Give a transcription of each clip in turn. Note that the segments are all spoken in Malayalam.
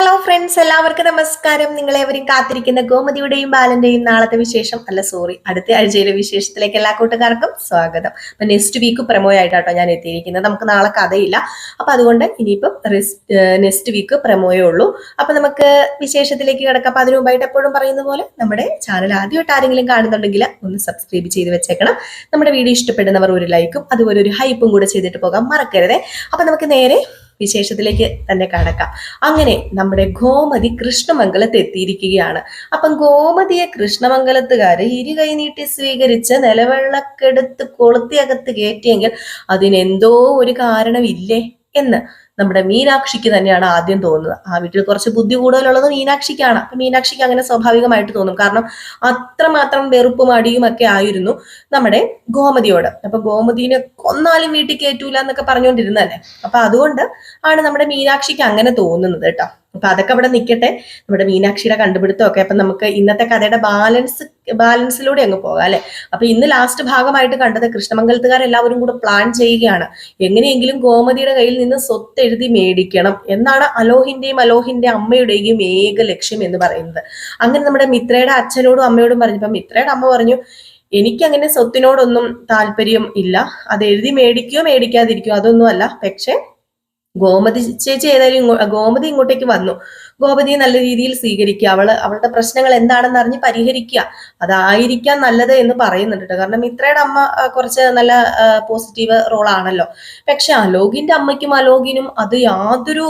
ഹലോ ഫ്രണ്ട്സ് എല്ലാവർക്കും നമസ്കാരം. നിങ്ങളെവരും കാത്തിരിക്കുന്ന ഗോമതിയുടെയും ബാലന്റെയും നാളത്തെ വിശേഷം. അല്ല സോറി അടുത്ത ആഴ്ചയിലെ വിശേഷത്തിലേക്ക് എല്ലാ കൂട്ടുകാർക്കും സ്വാഗതം. അപ്പൊ നെക്സ്റ്റ് വീക്ക് പ്രമോ ആയിട്ടാട്ടോ ഞാൻ എത്തിയിരിക്കുന്നത്. നമുക്ക് നാളെ കഥയില്ല. അപ്പൊ അതുകൊണ്ട് ഇനിയിപ്പം നെക്സ്റ്റ് വീക്ക് പ്രമോയേ ഉള്ളൂ. അപ്പൊ നമുക്ക് വിശേഷത്തിലേക്ക് കിടക്കാം. അപ്പൊ അതിനു മുമ്പായിട്ട് എപ്പോഴും പറയുന്ന പോലെ നമ്മുടെ ചാനൽ ആദ്യമായിട്ട് ആരെങ്കിലും കാണുന്നുണ്ടെങ്കിൽ ഒന്ന് സബ്സ്ക്രൈബ് ചെയ്ത് വെച്ചേക്കണം. നമ്മുടെ വീഡിയോ ഇഷ്ടപ്പെടുന്നവർ ഒരു ലൈക്കും അതുപോലെ ഒരു ഹൈപ്പും കൂടെ ചെയ്തിട്ട് പോകാൻ മറക്കരുതേ. അപ്പൊ നമുക്ക് നേരെ വിശേഷത്തിലേക്ക് തന്നെ കടക്കാം. അങ്ങനെ നമ്മുടെ ഗോമതി കൃഷ്ണമംഗലത്ത് എത്തിയിരിക്കുകയാണ്. അപ്പം ഗോമതിയെ കൃഷ്ണമംഗലത്തുകാര് ഇരു കൈ നീട്ടി സ്വീകരിച്ച് നിലവെള്ളക്കെടുത്ത് കൊളുത്തിയകത്ത് കയറ്റിയെങ്കിൽ അതിനെന്തോ ഒരു കാരണമില്ലേ? എന്ന് നമ്മുടെ മീനാക്ഷിക്ക് തന്നെയാണ് ആദ്യം തോന്നുന്നത്. ആ വീട്ടിൽ കുറച്ച് ബുദ്ധി കൂടുതലുള്ളത് മീനാക്ഷിക്കാണ്. അപ്പൊ മീനാക്ഷിക്ക് അങ്ങനെ സ്വാഭാവികമായിട്ട് തോന്നും. കാരണം അത്രമാത്രം വെറുപ്പും അടിയും ഒക്കെ ആയിരുന്നു നമ്മുടെ ഗോമതിയോട്. അപ്പൊ ഗോമതിനെ കൊന്നാലും വീട്ടിൽ കയറ്റൂല എന്നൊക്കെ പറഞ്ഞുകൊണ്ടിരുന്നല്ലേ അപ്പൊ അതുകൊണ്ട് ആണ് നമ്മുടെ മീനാക്ഷിക്ക് അങ്ങനെ തോന്നുന്നത് കേട്ടോ. അപ്പൊ അതൊക്കെ അവിടെ നിൽക്കട്ടെ നമ്മുടെ മീനാക്ഷിയുടെ കണ്ടുപിടുത്തമൊക്കെ. അപ്പൊ നമുക്ക് ഇന്നത്തെ കഥയുടെ ബാലൻസ് ബാലൻസിലൂടെ അങ്ങ് പോകാം അല്ലെ? അപ്പൊ ഇന്ന് ലാസ്റ്റ് ഭാഗമായിട്ട് കണ്ടത് കൃഷ്ണമംഗലത്തുകാരെല്ലാവരും കൂടെ പ്ലാൻ ചെയ്യുകയാണ്. എങ്ങനെയെങ്കിലും ഗോമതിയുടെ കയ്യിൽ നിന്ന് സ്വത്ത് എഴുതി മേടിക്കണം എന്നാണ് അലോഹിന്റെയും അലോഹിന്റെ അമ്മയുടെയും ഏക ലക്ഷ്യം എന്ന് പറയുന്നത്. അങ്ങനെ നമ്മുടെ മിത്രയുടെ അച്ഛനോടും അമ്മയോടും പറഞ്ഞപ്പോ മിത്രയുടെ അമ്മ പറഞ്ഞു എനിക്കങ്ങനെ സ്വത്തിനോടൊന്നും താല്പര്യം ഇല്ല. അത് എഴുതി മേടിക്കുകയോ മേടിക്കാതിരിക്കുകയോ അതൊന്നുമല്ല. പക്ഷെ ഗോമതി ചേച്ചി ഏതായാലും ഗോമതി ഇങ്ങോട്ടേക്ക് വന്നു. ഗോമതിയെ നല്ല രീതിയിൽ സ്വീകരിക്കുക. അവൾ അവളുടെ പ്രശ്നങ്ങൾ എന്താണെന്ന് അറിഞ്ഞ് പരിഹരിക്കുക. അതായിരിക്കാം നല്ലത് എന്ന് പറയുന്നുണ്ട് കേട്ടോ കാരണം മിത്രയുടെ അമ്മ കുറച്ച് നല്ല പോസിറ്റീവ് റോളാണല്ലോ. പക്ഷെ അലോകിന്റെ അമ്മയ്ക്കും അലോകിനും അത് യാതൊരു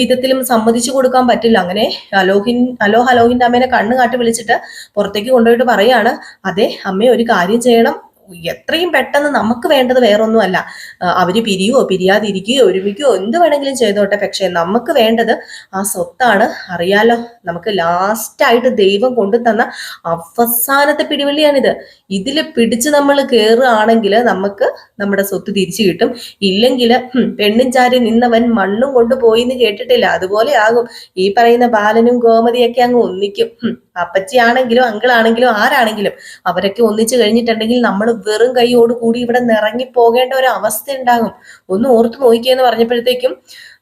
വിധത്തിലും സമ്മതിച്ചു കൊടുക്കാൻ പറ്റില്ല. അങ്ങനെ അലോഹിൻ അലോഹ് അലോഹിന്റെ അമ്മേനെ കണ്ണ് കാട്ടി വിളിച്ചിട്ട് പുറത്തേക്ക് കൊണ്ടുപോയിട്ട് പറയാണ് അതെ അമ്മ ഒരു കാര്യം ചെയ്യണം. എത്രയും പെട്ടെന്ന് നമുക്ക് വേണ്ടത് വേറൊന്നുമല്ല. അവർ പിരിയോ പിരിയാതിരിക്കുകയോ ഒരുമിക്കുകയോ എന്ത് വേണമെങ്കിലും ചെയ്തോട്ടെ. പക്ഷെ നമുക്ക് വേണ്ടത് ആ സ്വത്താണ്. അറിയാലോ നമുക്ക് ലാസ്റ്റായിട്ട് ദൈവം കൊണ്ടു തന്ന അവസാനത്തെ പിടിവള്ളിയാണിത്. ഇതിൽ പിടിച്ച് നമ്മൾ കയറുകയാണെങ്കിൽ നമുക്ക് നമ്മുടെ സ്വത്ത് തിരിച്ചു കിട്ടും. ഇല്ലെങ്കിൽ പെണ്ണും ചാരി നിന്നവൻ മണ്ണും കൊണ്ടുപോയി എന്ന് കേട്ടിട്ടില്ല. അതുപോലെ ആകും. ഈ പറയുന്ന ബാലനും ഗോമതിയൊക്കെ അങ്ങ് ഒന്നിക്കും. അപ്പച്ചിയാണെങ്കിലും അങ്കിളാണെങ്കിലും ആരാണെങ്കിലും അവരൊക്കെ ഒന്നിച്ചു കഴിഞ്ഞിട്ടുണ്ടെങ്കിൽ നമ്മൾ വെറും കൈയോട് കൂടി ഇവിടെ നിറങ്ങി പോകേണ്ട ഒരു അവസ്ഥ ഉണ്ടാകും. ഒന്ന് ഓർത്ത് നോക്കിയെന്ന് പറഞ്ഞപ്പോഴത്തേക്കും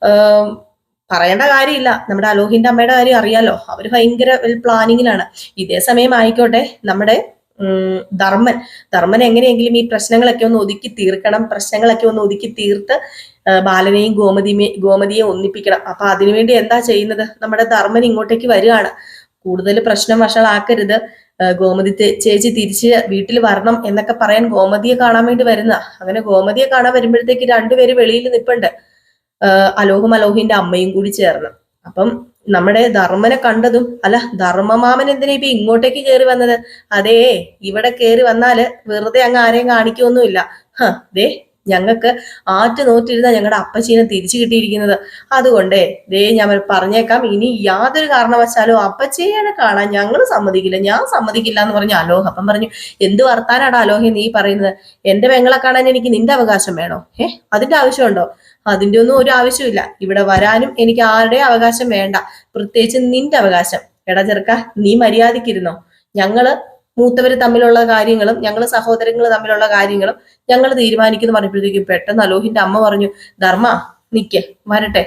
ആം, പറയേണ്ട കാര്യമില്ല. നമ്മുടെ അലോഹിന്റെ അമ്മയുടെ കാര്യം അറിയാലോ. അവർ ഭയങ്കര പ്ലാനിങ്ങിലാണ് ഇതേ സമയം ആയിക്കോട്ടെ നമ്മുടെ ധർമ്മൻ. ധർമ്മൻ എങ്ങനെയെങ്കിലും ഈ പ്രശ്നങ്ങളൊക്കെ ഒന്ന് ഒതുക്കി തീർക്കണം. പ്രശ്നങ്ങളൊക്കെ ഒന്ന് ഒതുക്കി തീർത്ത് ബാലനെയും ഗോമതിയെ ഗോമതിയെ ഒന്നിപ്പിക്കണം. അപ്പൊ അതിനുവേണ്ടി എന്താ ചെയ്യുന്നത്? നമ്മുടെ ധർമ്മൻ ഇങ്ങോട്ടേക്ക് വരികയാണ്. കൂടുതൽ പ്രശ്നം വഷളാക്കരുത്. ഗോമതി ചേച്ചി തിരിച്ച് വീട്ടിൽ വരണം എന്നൊക്കെ പറയാൻ ഗോമതിയെ കാണാൻ വേണ്ടി വരുന്ന. അങ്ങനെ ഗോമതിയെ കാണാൻ വരുമ്പോഴത്തേക്ക് രണ്ടുപേര് വെളിയിൽ നിൽപ്പുണ്ട് അലോഹും അലോഹിന്റെ അമ്മയും കൂടി ചേർന്ന്. അപ്പം നമ്മുടെ ധർമ്മനെ കണ്ടതും അല്ല ധർമ്മമാമൻ എന്തിനാ ഇപ്പൊ ഇങ്ങോട്ടേക്ക് കയറി വന്നത്? അതേ ഇവിടെ കയറി വന്നാൽ വെറുതെ അങ്ങ് ആരെയും കാണിക്കൊന്നുമില്ല. ഹ ദേ ഞങ്ങൾക്ക് ആറ്റ് നോറ്റിരുന്ന ഞങ്ങളുടെ അപ്പച്ചീനെ തിരിച്ചു കിട്ടിയിരിക്കുന്നത്. അതുകൊണ്ടേ ദേ ഞാൻ പറഞ്ഞേക്കാം. ഇനി യാതൊരു കാരണവശാലും അപ്പച്ചീനെ കാണാൻ ഞങ്ങൾ സമ്മതിക്കില്ല. ഞാൻ സമ്മതിക്കില്ല എന്ന് പറഞ്ഞു അലോഹ അപ്പം പറഞ്ഞു എന്ത് വർത്താനാടാ അലോഹ നീ പറയുന്നത്? എന്റെ പെങ്ങളെ കാണാൻ എനിക്ക് നിന്റെ അവകാശം വേണോ? ഏ അതിന്റെ ആവശ്യമുണ്ടോ? അതിന്റെ ഒന്നും ഒരു ആവശ്യമില്ല ഇവിടെ വരാനും എനിക്ക് ആരുടെ അവകാശം വേണ്ട. പ്രത്യേകിച്ച് നിന്റെ അവകാശം. എടാ ചെറുക്ക നീ മര്യാദക്കിരുന്നോ ഞങ്ങൾ മൂത്തവര് തമ്മിലുള്ള കാര്യങ്ങളും ഞങ്ങൾ സഹോദരങ്ങൾ തമ്മിലുള്ള കാര്യങ്ങളും ഞങ്ങൾ തീരുമാനിക്കുന്നു പറഞ്ഞപ്പോഴത്തേക്കും പെട്ടെന്ന് അലോഹിന്റെ അമ്മ പറഞ്ഞു ധർമ്മ നിക്ക് വരട്ടെ.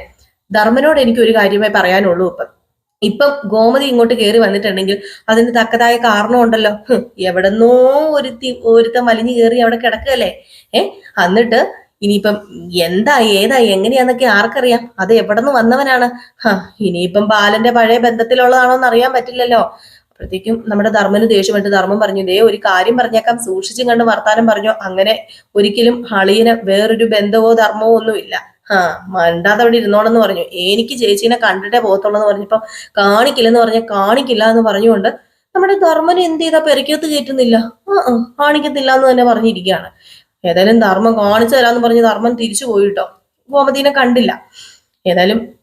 ധർമ്മനോട് എനിക്ക് ഒരു കാര്യമായി പറയാനുള്ളൂ ഇപ്പം. ഇപ്പം ഗോമതി ഇങ്ങോട്ട് കയറി വന്നിട്ടുണ്ടെങ്കിൽ അതിന് തക്കതായ കാരണമുണ്ടല്ലോ എവിടെന്നോ ഒരുത്തി ഒരുത്ത വലിഞ്ഞു കയറി അവിടെ കിടക്കുകയല്ലേ? ഏ എന്നിട്ട് ഇനിയിപ്പം എന്താ ഏതാ എങ്ങനെയാന്നൊക്കെ ആർക്കറിയാം. അത് എവിടെ നിന്ന് വന്നവനാണ് ഇനിയിപ്പം ബാലന്റെ പഴയ ബന്ധത്തിലുള്ളതാണോന്ന് അറിയാൻ പറ്റില്ലല്ലോ. അപ്പോഴത്തേക്കും നമ്മുടെ ധർമ്മന് ദേഷ്യപ്പെട്ട് ധർമ്മം പറഞ്ഞു ദേ ഒരു കാര്യം പറഞ്ഞേക്കാം. സൂക്ഷിച്ചും കണ്ട് വർത്താനം പറഞ്ഞു. അങ്ങനെ ഒരിക്കലും ഹളിയന് വേറൊരു ബന്ധമോ ധർമ്മമോ ഒന്നുമില്ല. ആ മണ്ടാതെ അവിടെ ഇരുന്നോളെന്ന് പറഞ്ഞു. എനിക്ക് ചേച്ചീനെ കണ്ടിട്ടേ പോകത്തുള്ളൂ എന്ന് പറഞ്ഞപ്പോ കാണിക്കില്ലെന്ന് പറഞ്ഞ കാണിക്കില്ല എന്ന് പറഞ്ഞുകൊണ്ട് നമ്മുടെ ധർമ്മന് എന്ത് ചെയ്താ? പെരക്കകത്ത് കയറ്റുന്നില്ല. ആ കാണിക്കത്തില്ല എന്ന് തന്നെ പറഞ്ഞിരിക്കുകയാണ്. ഏതായാലും ധർമ്മം കാണിച്ചു തരാന്ന് പറഞ്ഞ് ധർമ്മൻ തിരിച്ചു പോയിട്ടോ ഗോമതീനെ കണ്ടില്ല. ഏതായാലും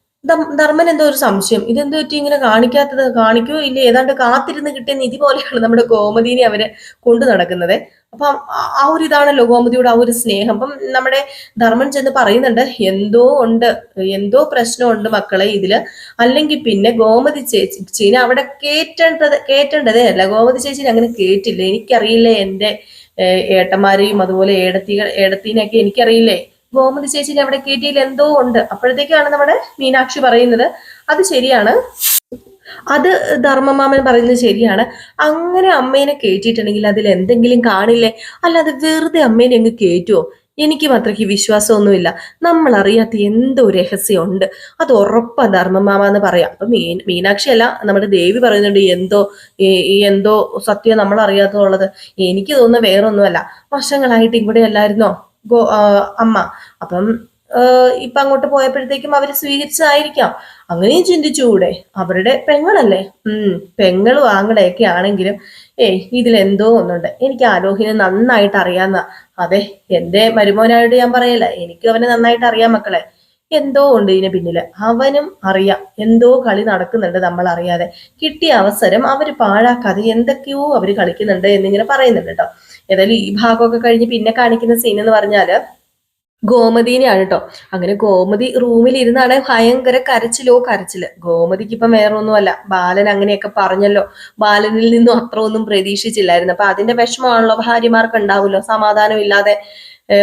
ധർമ്മൻ എന്തോ ഒരു സംശയം. ഇതെന്തോ പറ്റി ഇങ്ങനെ കാണിക്കാത്തത്? കാണിക്കോ? ഇല്ല? ഏതാണ്ട് കാത്തിരുന്ന് കിട്ടിയ നിധി പോലെയാണ് നമ്മുടെ ഗോമതിനെ അവർ കൊണ്ടു നടക്കുന്നത്. അപ്പം ആ- ഒരു ഇതാണല്ലോ ഗോമതിയുടെ ആ ഒരു സ്നേഹം. അപ്പം നമ്മുടെ ധർമ്മൻ ചെന്ന് പറയുന്നുണ്ട് എന്തോ ഉണ്ട് എന്തോ പ്രശ്നമുണ്ട് മക്കളെ ഇതിൽ. അല്ലെങ്കിൽ പിന്നെ ഗോമതി ചേച്ചി ചീന അവിടെ കേറ്റേണ്ടത് കേറ്റേണ്ടതേ അല്ല. ഗോമതി ചേച്ചിനെ അങ്ങനെ കേറ്റില്ല. എനിക്കറിയില്ലേ ഏഹ്, ഏട്ടന്മാരെയും അതുപോലെ ഏടത്തികൾ ഏടത്തിനെയൊക്കെ എനിക്കറിയില്ലേ? ഗോമതി ചേച്ചി അവിടെ കയറ്റിയിൽ എന്തോ ഉണ്ട്. അപ്പോഴത്തേക്കാണ് നമ്മുടെ മീനാക്ഷി പറയുന്നത്. അത് ശരിയാണ്. അത് ധർമ്മമാമൻ പറയുന്നത് ശരിയാണ്. അങ്ങനെ അമ്മേനെ കയറ്റിയിട്ടുണ്ടെങ്കിൽ അതിൽ എന്തെങ്കിലും കാണില്ലേ? അല്ലാതെ വെറുതെ അമ്മേനെ അങ്ങ് കയറ്റുമോ എനിക്ക് അത്രയ്ക്ക് വിശ്വാസമൊന്നുമില്ല. നമ്മൾ അറിയാത്ത എന്തോ രഹസ്യമുണ്ട്. അത് ഉറപ്പാ ധർമ്മമാമ എന്ന് പറയാം. അപ്പൊ മീൻ മീനാക്ഷി അല്ല നമ്മുടെ ദേവി പറയുന്നുണ്ട് എന്തോ എന്തോ സത്യം നമ്മൾ അറിയാത്തതുള്ളത് എനിക്ക് തോന്നുന്ന വേറൊന്നുമല്ല. വർഷങ്ങളായിട്ട് ഇവിടെ അല്ലായിരുന്നോ ഗോ അമ്മ. അപ്പം ഇപ്പൊ അങ്ങോട്ട് പോയപ്പോഴത്തേക്കും അവർ സ്വീകരിച്ചതായിരിക്കാം അങ്ങനെയും ചിന്തിച്ചുകൂടെ അവരുടെ പെങ്ങളല്ലേ? ഉം പെങ്ങളും ആങ്ങളെയൊക്കെ ആണെങ്കിലും ഏയ് ഇതിലെന്തോ ഒന്നുണ്ട്. എനിക്ക് ആലോഹിനെ നന്നായിട്ട് അറിയാന്ന. അതെ എന്റെ മരുമോനായിട്ട് ഞാൻ പറയല്ല. എനിക്ക് അവനെ നന്നായിട്ട് അറിയാം മക്കളെ. എന്തോ ഉണ്ട് ഇതിന് പിന്നിൽ. അവനും അറിയാം. എന്തോ കളി നടക്കുന്നുണ്ട് നമ്മൾ അറിയാതെ. കിട്ടിയ അവസരം അവർ പാഴാക്കാതെ എന്തൊക്കെയോ അവർ കളിക്കുന്നുണ്ട് എന്നിങ്ങനെ പറയുന്നുണ്ട് കേട്ടോ. ഏതായാലും ഈ ഭാഗമൊക്കെ കഴിഞ്ഞ് പിന്നെ കാണിക്കുന്ന സീൻ എന്ന് പറഞ്ഞാൽ ഗോമതിനെയാണ് കേട്ടോ അങ്ങനെ ഗോമതി റൂമിൽ ഇരുന്നാണ് ഭയങ്കര കരച്ചിലോ കരച്ചിൽ. ഗോമതിക്ക് ഇപ്പം വേറെ ഒന്നുമല്ല ബാലൻ അങ്ങനെയൊക്കെ പറഞ്ഞല്ലോ. ബാലനിൽ നിന്നും അത്ര ഒന്നും പ്രതീക്ഷിച്ചില്ലായിരുന്നു. അപ്പൊ അതിന്റെ വിഷമമാണല്ലോ ഭാര്യമാർക്ക് ഉണ്ടാവുമല്ലോ സമാധാനം ഇല്ലാതെ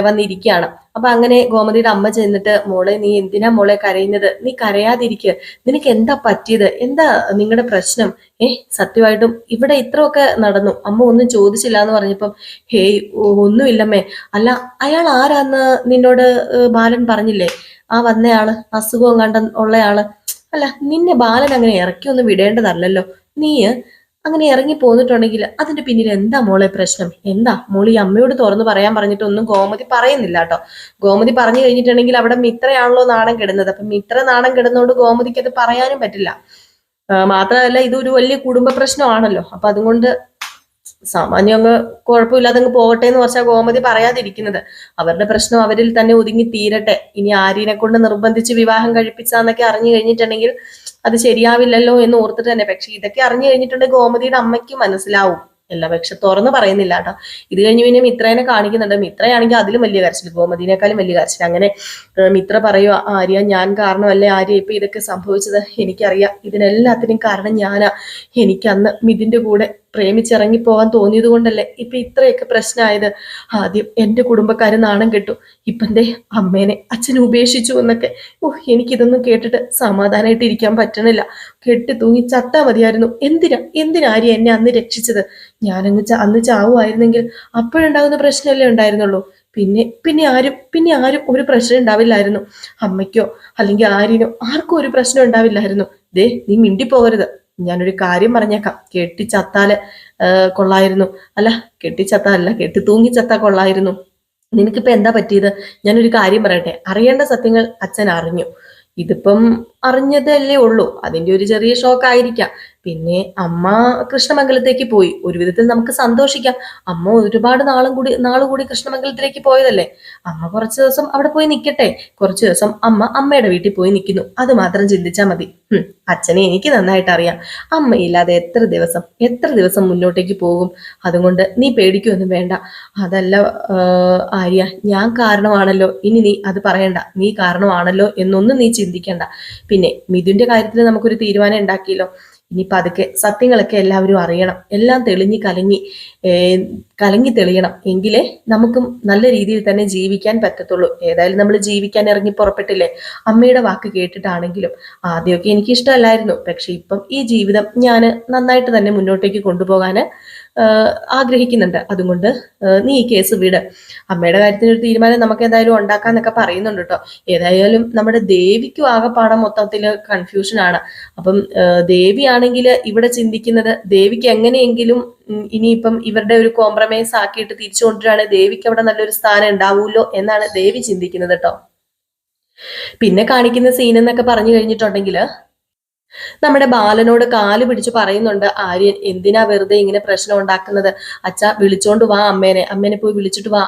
വന്നിരിക്കുകയാണ്. അപ്പൊ അങ്ങനെ ഗോമതിയുടെ അമ്മ ചെന്നിട്ട് മോളെ നീ എന്തിനാ മോളെ കരയുന്നത്? നീ കരയാതിരിക്കുക നിനക്ക് എന്താ പറ്റിയത്? എന്താ നിങ്ങളുടെ പ്രശ്നം? ഏ സത്യമായിട്ടും ഇവിടെ ഇത്രയൊക്കെ നടന്നു. അമ്മ ഒന്നും ചോദിച്ചില്ല എന്ന് പറഞ്ഞപ്പം ഹേയ് ഒന്നുമില്ലമ്മേ. അല്ല അയാൾ ആരാന്ന് നിന്നോട് ബാലൻ പറഞ്ഞില്ലേ? ആ വന്നയാൾ അസുഖം കണ്ട ഉള്ളയാൾ. അല്ല നിന്നെ ബാലൻ അങ്ങനെ ഇറക്കി ഒന്നും വിടേണ്ടതല്ലല്ലോ. നീ അങ്ങനെ ഇറങ്ങി പോന്നിട്ടുണ്ടെങ്കിൽ അതിന്റെ പിന്നിൽ എന്താ മോളെ പ്രശ്നം? എന്താ? മോളി അമ്മയോട് തുറന്ന് പറയാൻ പറഞ്ഞിട്ട് ഒന്നും ഗോമതി പറയുന്നില്ല കേട്ടോ. ഗോമതി പറഞ്ഞു കഴിഞ്ഞിട്ടുണ്ടെങ്കിൽ അവിടെ മിത്രയാണല്ലോ നാണം കിടുന്നത്. അപ്പൊ മിത്ര നാണം കിടന്നുകൊണ്ട് ഗോമതിക്ക് അത് പറയാനും പറ്റില്ല. മാത്രമല്ല ഇതൊരു വലിയ കുടുംബ പ്രശ്നമാണല്ലോ. അപ്പൊ അതുകൊണ്ട് സാമാന്യം അങ്ങ് കുഴപ്പമില്ലാതെ അങ്ങ് പോകട്ടെ എന്ന് പറഞ്ഞാൽ ഗോമതി പറയാതിരിക്കുന്നത്. അവരുടെ പ്രശ്നം അവരിൽ തന്നെ ഒതുങ്ങി തീരട്ടെ. ഇനി ആര്യനെ കൊണ്ട് നിർബന്ധിച്ച് വിവാഹം കഴിപ്പിച്ചാന്നൊക്കെ അറിഞ്ഞു കഴിഞ്ഞിട്ടുണ്ടെങ്കിൽ അത് ശരിയാവില്ലല്ലോ എന്ന് ഓർത്തിട്ട് തന്നെ. പക്ഷെ ഇതൊക്കെ അറിഞ്ഞു കഴിഞ്ഞിട്ടുണ്ടെങ്കിൽ ഗോമതിയുടെ അമ്മയ്ക്ക് മനസ്സിലാവും. അല്ല പക്ഷെ തുറന്ന് പറയുന്നില്ല കേട്ടോ. ഇത് കഴിഞ്ഞ് പിന്നെ മിത്രേനെ കാണിക്കുന്നുണ്ട്. മിത്രയാണെങ്കിൽ അതിലും വലിയ കരച്ചിൽ ഗോമതിനേക്കാളും വലിയ കരച്ചിൽ അങ്ങനെ മിത്ര പറയുക ആര്യ ഞാൻ കാരണമല്ലേ ആര്യ ഇപ്പൊ ഇതൊക്കെ സംഭവിച്ചത്? എനിക്കറിയാം. ഇതിനെല്ലാത്തിനും കാരണം ഞാനാ. എനിക്കന്ന് മിതിന്റെ കൂടെ പ്രേമിച്ചിറങ്ങി പോകാൻ തോന്നിയത് കൊണ്ടല്ലേ ഇപ്പൊ ഇത്രയൊക്കെ പ്രശ്നമായത് ആദ്യം എന്റെ കുടുംബക്കാർ നാണം കെട്ടു. ഇപ്പൊ എന്തേ അമ്മേനെ അച്ഛനെ ഉപേക്ഷിച്ചു എന്നൊക്കെ. ഓ എനിക്കിതൊന്നും കേട്ടിട്ട് സമാധാനമായിട്ട് ഇരിക്കാൻ പറ്റണില്ല. കെട്ടി തൂങ്ങി ചത്താ മതിയായിരുന്നു. എന്തിനാ? എന്തിനാരി എന്നെ അന്ന് രക്ഷിച്ചത്? ഞാനങ്ങ് അന്ന് ചാവുമായിരുന്നെങ്കിൽ അപ്പോഴുണ്ടാകുന്ന പ്രശ്നമല്ലേ ഉണ്ടായിരുന്നുള്ളൂ. പിന്നെ പിന്നെ ആരും പിന്നെ ആരും ഒരു പ്രശ്നം ഉണ്ടാവില്ലായിരുന്നു. അമ്മയ്ക്കോ അല്ലെങ്കിൽ ആരിനോ ആർക്കും ഒരു പ്രശ്നം ഉണ്ടാവില്ലായിരുന്നു. ദേ നീ മിണ്ടിപ്പോകരുത്. ഞാനൊരു കാര്യം പറഞ്ഞേക്കാം. കെട്ടിച്ചത്താൽ കൊള്ളായിരുന്നു. അല്ല കെട്ടിച്ചത്താലല്ല കെട്ടി തൂങ്ങി ചത്താ കൊള്ളായിരുന്നു. നിനക്കിപ്പോ എന്താ പറ്റിയത്? ഞാനൊരു കാര്യം പറയട്ടെ. അറിയേണ്ട സത്യങ്ങൾ അച്ഛൻ അറിഞ്ഞു. ഇതിപ്പം അറിഞ്ഞതല്ലേ ഉള്ളൂ. അതിന്റെ ഒരു ചെറിയ ഷോക്ക് ആയിരിക്കാം. പിന്നെ അമ്മ കൃഷ്ണമംഗലത്തേക്ക് പോയി. ഒരു വിധത്തിൽ നമുക്ക് സന്തോഷിക്കാം. അമ്മ ഒരുപാട് നാളും കൂടി നാളുകൂടി കൃഷ്ണമംഗലത്തിലേക്ക് പോയതല്ലേ? അമ്മ കുറച്ച് ദിവസം അവിടെ പോയി നിൽക്കട്ടെ കുറച്ച് ദിവസം അമ്മ അമ്മയുടെ വീട്ടിൽ പോയി നിൽക്കുന്നു അത് മാത്രം ചിന്തിച്ചാൽ മതി. അച്ഛനെ എനിക്ക് നന്നായിട്ട് അറിയാം. അമ്മയില്ലാതെ എത്ര ദിവസം എത്ര ദിവസം മുന്നോട്ടേക്ക് പോകും? അതുകൊണ്ട് നീ പേടിക്കൊന്നും വേണ്ട. അതല്ല ആര്യ ഞാൻ കാരണമാണല്ലോ. ഇനി നീ അത് പറയണ്ട. നീ കാരണമാണല്ലോ എന്നൊന്നും നീ ചിന്തിക്കണ്ട. പിന്നെ മിഥുന്റെ കാര്യത്തിൽ നമുക്കൊരു തീരുമാനം ഉണ്ടാക്കിയല്ലോ. ഇനി പതുക്കെ സത്യങ്ങളൊക്കെ എല്ലാവരും അറിയണം. എല്ലാം തെളിഞ്ഞു കലങ്ങി കലങ്ങി തെളിയണം. എങ്കിലേ നമുക്കും നല്ല രീതിയിൽ തന്നെ ജീവിക്കാൻ പറ്റത്തുള്ളൂ. ഏതായാലും നമ്മൾ ജീവിക്കാൻ ഇറങ്ങി പുറപ്പെട്ടില്ലേ? അമ്മയുടെ വാക്ക് കേട്ടിട്ടാണെങ്കിലും. ആദ്യമൊക്കെ എനിക്ക് ഇഷ്ടമല്ലായിരുന്നു പക്ഷെ ഇപ്പം ഈ ജീവിതം ഞാൻ നന്നായിട്ട് തന്നെ മുന്നോട്ടേക്ക് കൊണ്ടുപോകാൻ ആഗ്രഹിക്കുന്നുണ്ട്. അതുകൊണ്ട് നീ ഈ കേസ് വിട്. അമ്മയുടെ കാര്യത്തിന് ഒരു തീരുമാനം നമുക്ക് എന്തായാലും ഉണ്ടാക്കാന്നൊക്കെ പറയുന്നുണ്ട് കേട്ടോ ഏതായാലും നമ്മുടെ ദേവിക്കും ആകെപ്പാടം മൊത്തത്തിൽ കൺഫ്യൂഷനാണ് അപ്പം ദേവിയാണെങ്കിൽ ഇവിടെ ചിന്തിക്കുന്നത് ദേവിക്ക് എങ്ങനെയെങ്കിലും ഇനിയിപ്പം ഇവരുടെ ഒരു കോംപ്രമൈസ് ആക്കിയിട്ട് തിരിച്ചു ദേവിക്ക് അവിടെ നല്ലൊരു സ്ഥാനം ഉണ്ടാവൂല്ലോ എന്നാണ് ദേവി ചിന്തിക്കുന്നത് കേട്ടോ. പിന്നെ കാണിക്കുന്ന സീൻ എന്നൊക്കെ പറഞ്ഞു കഴിഞ്ഞിട്ടുണ്ടെങ്കിൽ നമ്മുടെ ബാലനോട് കാൽ പിടിച്ച് പറയുന്നുണ്ട് ആര്യൻ എന്തിനാ വെറുതെ ഇങ്ങനെ പ്രശ്നം ഉണ്ടാക്കുന്നത്? അച്ഛ വിളിച്ചോണ്ട് വാ അമ്മേനെ. അമ്മേനെ പോയി വിളിച്ചിട്ട് വാ.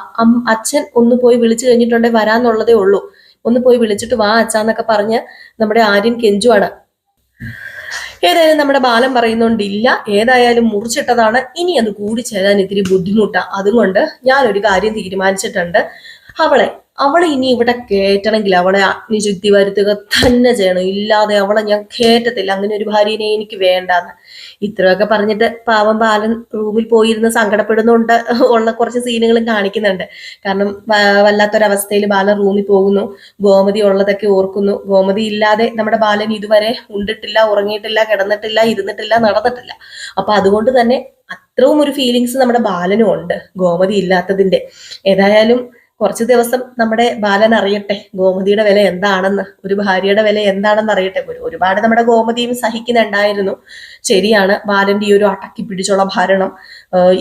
അച്ഛൻ ഒന്ന് പോയി വിളിച്ചു കഴിഞ്ഞിട്ടുണ്ടെ വരാന്നുള്ളതേ ഉള്ളൂ. ഒന്ന് പോയി വിളിച്ചിട്ട് വാ അച്ഛാന്നൊക്കെ പറഞ്ഞ് നമ്മുടെ ആര്യൻ കെഞ്ചുവാണ്. ഏതായാലും നമ്മുടെ ബാലം പറയുന്നോണ്ടില്ല. ഏതായാലും മുറിച്ചിട്ടതാണ്. ഇനി അത് കൂടി ചേരാൻ ഇത്തിരി ബുദ്ധിമുട്ടാ. അതുകൊണ്ട് ഞാനൊരു കാര്യം തീരുമാനിച്ചിട്ടുണ്ട്. അവളെ അവളെ ഇനി ഇവിടെ കയറ്റണമെങ്കിൽ അവളെ അഗ്നിശുദ്ധി വരുത്തുക തന്നെ ചെയ്യണം. ഇല്ലാതെ അവളെ ഞാൻ കയറ്റത്തില്ല അങ്ങനെ ഒരു ഭാര്യനെ എനിക്ക് വേണ്ടാന്ന്. ഇത്രയൊക്കെ പറഞ്ഞിട്ട് പാവം ബാലൻ റൂമിൽ പോയിരുന്ന് സങ്കടപ്പെടുന്നുണ്ട്. ഉള്ള കുറച്ച് സീനുകളും കാണിക്കുന്നുണ്ട്. കാരണം വല്ലാത്തൊരവസ്ഥയിൽ ബാലൻ റൂമിൽ പോകുന്നു. ഗോമതി ഉള്ളതൊക്കെ ഓർക്കുന്നു. ഗോമതി ഇല്ലാതെ നമ്മുടെ ബാലൻ ഇതുവരെ ഉണ്ടിട്ടില്ല ഉറങ്ങിയിട്ടില്ല കിടന്നിട്ടില്ല ഇരുന്നിട്ടില്ല നടന്നിട്ടില്ല. അപ്പൊ അതുകൊണ്ട് തന്നെ അത്രയും ഒരു ഫീലിങ്സ് നമ്മുടെ ബാലനും ഉണ്ട്. ഗോമതി ഇല്ലാത്തതിന്റെ. ഏതായാലും കുറച്ച് ദിവസം നമ്മുടെ ബാലൻ അറിയട്ടെ ഗോമതിയുടെ വില എന്താണെന്ന് ഒരു ഭാര്യയുടെ വില എന്താണെന്ന് അറിയട്ടെ. ഒരു ഒരുപാട് നമ്മുടെ ഗോമതിയും സഹിക്കുന്നുണ്ടായിരുന്നു. ശരിയാണ് ബാലന്റെ ഈ ഒരു അടക്കി പിടിച്ചുള്ള ഭരണം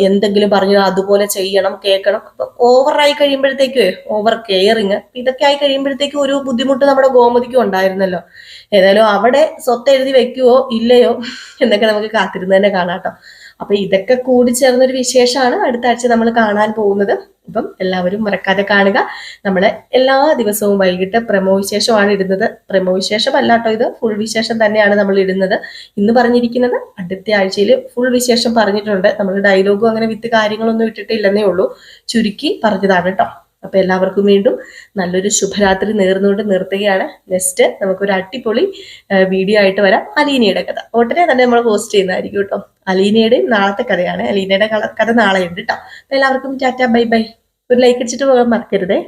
എന്തെങ്കിലും പറഞ്ഞു അതുപോലെ ചെയ്യണം കേൾക്കണം. ഓവറായി കഴിയുമ്പോഴത്തേക്കേ ഓവർ കെയറിങ് ഇതൊക്കെ ആയി കഴിയുമ്പോഴത്തേക്കും ഒരു ബുദ്ധിമുട്ട് നമ്മുടെ ഗോമതിക്കും ഉണ്ടായിരുന്നല്ലോ. ഏതായാലും അവിടെ സ്വത്ത് എഴുതി വെക്കുവോ ഇല്ലയോ എന്നൊക്കെ നമുക്ക് കാത്തിരുന്ന് തന്നെ കാണാം കേട്ടോ. അപ്പൊ ഇതൊക്കെ കൂടി ചേർന്നൊരു വിശേഷമാണ് അടുത്ത ആഴ്ച നമ്മൾ കാണാൻ പോകുന്നത്. അപ്പം എല്ലാവരും മറക്കാതെ കാണുക. നമ്മൾ എല്ലാ ദിവസവും വൈകിട്ട് പ്രമോ വിശേഷമാണ് ഇടുന്നത്. പ്രമോ വിശേഷം അല്ല ഇത്. ഫുൾ വിശേഷം തന്നെയാണ് നമ്മൾ ഇടുന്നത്. ഇന്ന് പറഞ്ഞിരിക്കുന്നത് അടുത്ത ആഴ്ചയിൽ ഫുൾ വിശേഷം പറഞ്ഞിട്ടുണ്ട്. നമ്മൾ ഡയലോഗും അങ്ങനെ വിത്ത് കാര്യങ്ങളൊന്നും ഇട്ടിട്ടില്ലെന്നേ ഉള്ളൂ. ചുരുക്കി പറഞ്ഞതാണ് കേട്ടോ. അപ്പൊ എല്ലാവർക്കും വീണ്ടും നല്ലൊരു ശുഭരാത്രി നേർന്നുകൊണ്ട് നിർത്തുകയാണ്. നെക്സ്റ്റ് നമുക്കൊരു അടിപൊളി വീഡിയോ ആയിട്ട് വരാം. അലീനയുടെ കഥ. ഉടനെ തന്നെ നമ്മൾ പോസ്റ്റ് ചെയ്യുന്നതായിരിക്കും കേട്ടോ. അലീനയുടെയും നാളത്തെ കഥയാണ്. അലീനയുടെ കഥ നാളെ ഉണ്ട് കേട്ടോ എല്ലാവർക്കും ടാറ്റ ബൈ ബൈ. ഒരു ലൈക്ക് അടിച്ചിട്ട് പോകാൻ മറക്കരുതേ.